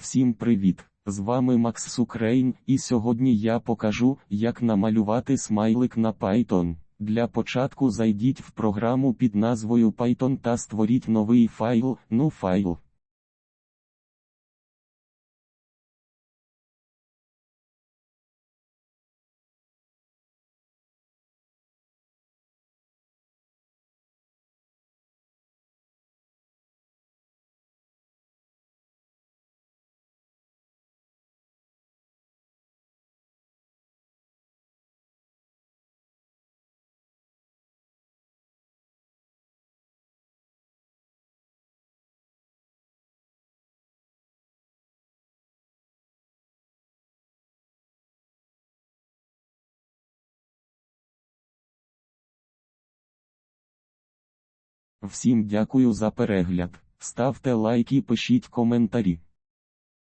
Всім привіт! З вами Макс Сукрейн, і сьогодні я покажу, як намалювати смайлик на Python. Для початку зайдіть в програму під назвою Python та створіть новий файл, ну файл. Всім дякую за перегляд. Ставте лайк і пишіть коментарі.